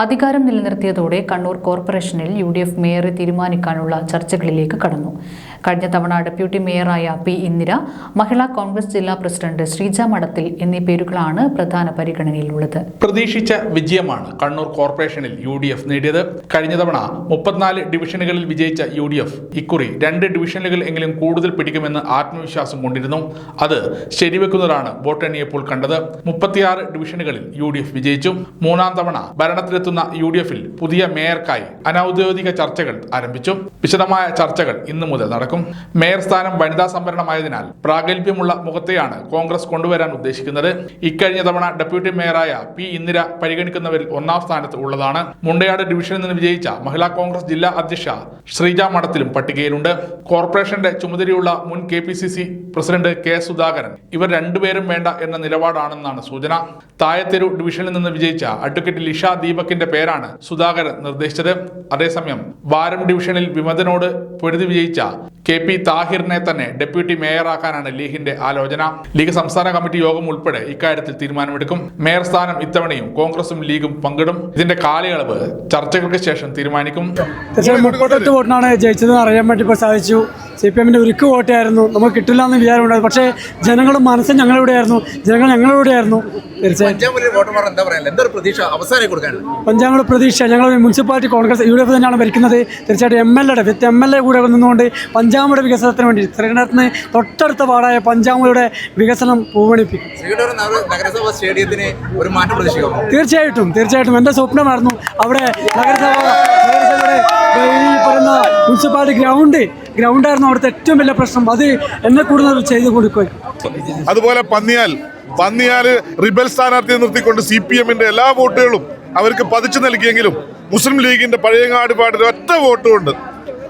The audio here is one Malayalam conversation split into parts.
അധികാരം നിലനിർത്തിയതോടെ കണ്ണൂർ കോർപ്പറേഷനിൽ യു ഡി എഫ് മേയറെ തീരുമാനിക്കാനുള്ള ചർച്ചകളിലേക്ക് കടന്നു. കഴിഞ്ഞ തവണ ഡെപ്യൂട്ടി മേയറായ പി ഇന്ദിര മഹിളാ കോൺഗ്രസ് ജില്ലാ പ്രസിഡന്റ് ശ്രീജ മഠത്തിൽ എന്നീ പേരുകളാണ് പ്രധാന പരിഗണനയിലുള്ളത്. പ്രതീക്ഷിച്ച വിജയമാണ് കണ്ണൂർ കോർപ്പറേഷനിൽ യു ഡി എഫ് നേടിയത്. കഴിഞ്ഞ തവണ മുപ്പത്തിനാല് ഡിവിഷനുകളിൽ വിജയിച്ച യു ഡി എഫ് ഇക്കുറി രണ്ട് ഡിവിഷനുകൾ എങ്കിലും കൂടുതൽ പിടിക്കുമെന്ന് ആത്മവിശ്വാസം കൊണ്ടിരുന്നു. അത് ശരിവെക്കുന്നതാണ് വോട്ടെണ്ണിയപ്പോൾ കണ്ടത്. മുപ്പത്തിയാറ് ഡിവിഷനുകളിൽ യു ഡി എഫ് വിജയിച്ചു. മൂന്നാം തവണ ഭരണത്തിലെത്തുന്ന യു ഡി എഫിൽ പുതിയ മേയർക്കായി അനൌദ്യോഗിക ചർച്ചകൾ ആരംഭിച്ചു. വിശദമായ ചർച്ചകൾ ഇന്നു മുതൽ നടക്കും. മേയർ സ്ഥാനം വനിതാ സംവരണമായതിനാൽ പ്രാഗൽഭ്യമുള്ള മുഖത്തെയാണ് കോൺഗ്രസ് കൊണ്ടുവരാൻ ഉദ്ദേശിക്കുന്നത്. ഇക്കഴിഞ്ഞ തവണ ഡെപ്യൂട്ടി മേയറായ പി ഇന്ദിര പരിഗണിക്കുന്നവരിൽ ഒന്നാം സ്ഥാനത്ത് ഉള്ളതാണ്. മുണ്ടയാട് ഡിവിഷനിൽ നിന്ന് വിജയിച്ച മഹിളാ കോൺഗ്രസ് ജില്ലാ അധ്യക്ഷ ശ്രീജ മഠത്തിലും പട്ടികയിലുണ്ട്. കോർപ്പറേഷന്റെ ചുമതലയുള്ള മുൻ K P C C president K Sudhakaran. ഇവർ രണ്ടുപേരും വേണ്ട എന്ന നിലപാടാണെന്നാണ് സൂചന. തായത്തെരു ഡിവിഷനിൽ നിന്ന് വിജയിച്ച അഡ്വക്കേറ്റ് ലിഷ ദീപക്കിന്റെ പേരാണ് സുധാകരൻ നിർദ്ദേശിച്ചത്. അതേസമയം വാരം ഡിവിഷനിൽ വിമതനോട് പൊരുതി വിജയിച്ച കെ പി താഹിറിനെ തന്നെ ഡെപ്യൂട്ടി മേയറാക്കാനാണ് ലീഗിന്റെ ആലോചന. ലീഗ് സംസ്ഥാന കമ്മിറ്റി യോഗം ഉൾപ്പെടെ ഇക്കാര്യത്തിൽ തീരുമാനമെടുക്കും. മേയർ സ്ഥാനം ഇത്തവണയും കോൺഗ്രസും ലീഗും പങ്കിടും. ഇതിന്റെ കാലയളവ് ചർച്ചകൾക്ക് ശേഷം തീരുമാനിക്കും. ജയിച്ചതെന്ന് അറിയാൻ വേണ്ടി സാധിച്ചു. സി പി എമ്മിന്റെ ഉരുക്ക് വോട്ടായിരുന്നു നമുക്ക് കിട്ടില്ല എന്ന് വിചാരമുണ്ടായിരുന്നു. പക്ഷേ മനസ്സും മനസ്സ് ഞങ്ങളിവിടെയായിരുന്നു. ജനങ്ങൾ ഞങ്ങളിവിടെയായിരുന്നു. തീർച്ചയായും. എന്തൊരു പ്രതീക്ഷ? ഞങ്ങൾ municipality Congress U D F തന്നെയാണ് ഭരിക്കുന്നത്. തീർച്ചയായിട്ടും എം എൽ എയുടെ വിത്ത് എം എൽ എ കൂടെ നിന്നുകൊണ്ട് പഞ്ചാബിയുടെ വികസനത്തിന് വേണ്ടി ശ്രീകണ്ഠത്തിന് തൊട്ടടുത്ത വാർഡായ പഞ്ചാബിയുടെ വികസനം പൂവണിപ്പിക്കും. സ്റ്റേഡിയത്തിന് ഒരു മാറ്റം തീർച്ചയായിട്ടും. തീർച്ചയായിട്ടും. എന്റെ സ്വപ്നമായിരുന്നു അവിടെ നഗരസഭ നഗരസഭയുടെ പറയുന്ന മുനിസിപ്പാലിറ്റി ഗ്രൗണ്ട് ഗ്രൗണ്ടായിരുന്നു അവിടുത്തെ ഏറ്റവും വലിയ പ്രശ്നം. അത് എന്നെ കൂടുതൽ ചെയ്തു കൊടുക്കും അതുപോലെ പന്നിയാൽ പന്നിയാൽ റിബൽ സ്ഥാനാർത്ഥിയെ നിർത്തിക്കൊണ്ട് സി പി എമ്മിന്റെ എല്ലാ വോട്ടുകളും അവർക്ക് പതിച്ചു നൽകിയെങ്കിലും മുസ്ലിം ലീഗിന്റെ പഴയങ്ങാട് പാടിന് ഒറ്റ വോട്ടുകൊണ്ട്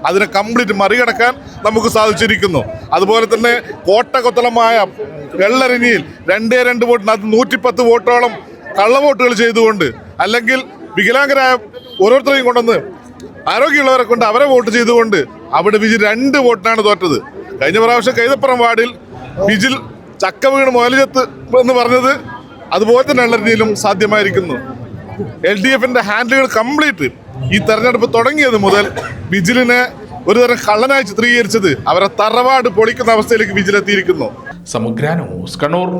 അതിനെ കംപ്ലീറ്റ് മറികടക്കാൻ നമുക്ക് സാധിച്ചിരിക്കുന്നു. അതുപോലെ തന്നെ കോട്ടകൊത്തളമായ വെള്ളരിനിയിൽ രണ്ടേ രണ്ട് വോട്ടിനകത്ത് നൂറ്റിപ്പത്ത് വോട്ടോളം കള്ളവോട്ടുകൾ ചെയ്തുകൊണ്ട് അല്ലെങ്കിൽ വികലാംഗരായ ഓരോരുത്തരെയും കൊണ്ടുവന്ന് ആരോഗ്യമുള്ളവരെ കൊണ്ട് അവരെ വോട്ട് ചെയ്തുകൊണ്ട് അവിടെ വിജി രണ്ട് വോട്ടിനാണ് തോറ്റത്. കഴിഞ്ഞ പ്രാവശ്യം കൈതപ്പുറം വാർഡിൽ ബിജിൽ ചക്ക വീണ് മുതലത്ത് എന്ന് പറഞ്ഞത് അതുപോലെ തന്നെ രീതിയിലും സാധ്യമായിരിക്കുന്നു. എൽ ഡി എഫിന്റെ ഹാൻഡിലുകൾ കംപ്ലീറ്റ്. ഈ തെരഞ്ഞെടുപ്പ് തുടങ്ങിയത് മുതൽ ബിജിലിനെ ഒരു തരം കള്ളനായി ചിത്രീകരിച്ചത് അവരെ തറവാട് പൊളിക്കുന്ന അവസ്ഥയിലേക്ക് ബിജിലെത്തിയിരിക്കുന്നു സമഗ്ര ന്യൂസ് കണ്ണൂർ.